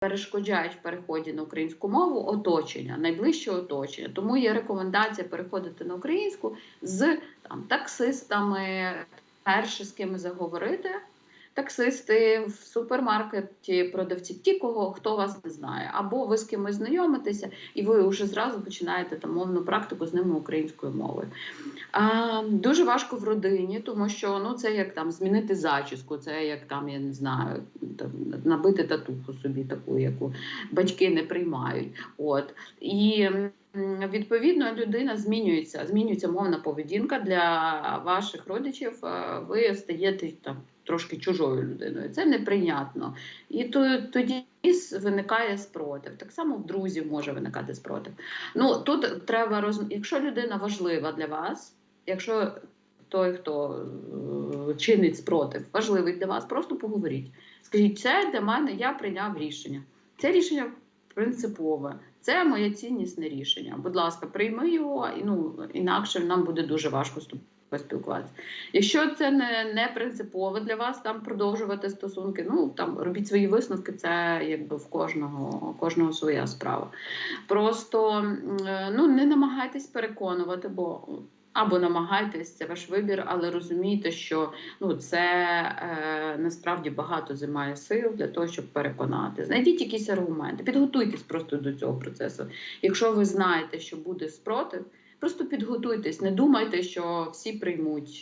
перешкоджають в переході на українську мову оточення, найближче оточення. Тому є рекомендація переходити на українську з там, таксистами, перше з ким заговорити. Таксисти в супермаркеті, продавці, ті, кого хто вас не знає, або ви з кимось знайомитеся, і ви вже зразу починаєте там мовну практику з ними українською мовою. А, дуже важко в родині, тому що ну це як там змінити зачіску, це як там, я не знаю, там, набити татуху собі таку, яку батьки не приймають. От і відповідно людина змінюється, змінюється мовна поведінка для ваших родичів. е, Ви стаєте там трошки чужою людиною. Це неприйнятно. І то, тоді виникає спротив. Так само в друзів може виникати спротив. Ну тут треба роз... якщо людина важлива для вас, якщо той, хто е, чинить спротив, важливий для вас, просто поговоріть. Скажіть, це для мене я прийняв рішення. Це рішення принципове. Це моє ціннісне рішення. Будь ласка, прийми його, ну інакше нам буде дуже важко поспілкуватися. Якщо це не, не принципове для вас там продовжувати стосунки, ну там робіть свої висновки, це якби в кожного, кожного своя справа. Просто е, ну не намагайтесь переконувати, бо або намагайтесь, це ваш вибір, але розумійте, що ну це е, насправді багато займає сил для того, щоб переконати. Знайдіть якісь аргументи, підготуйтесь просто до цього процесу. Якщо ви знаєте, що буде спротив, просто підготуйтесь, не думайте, що всі приймуть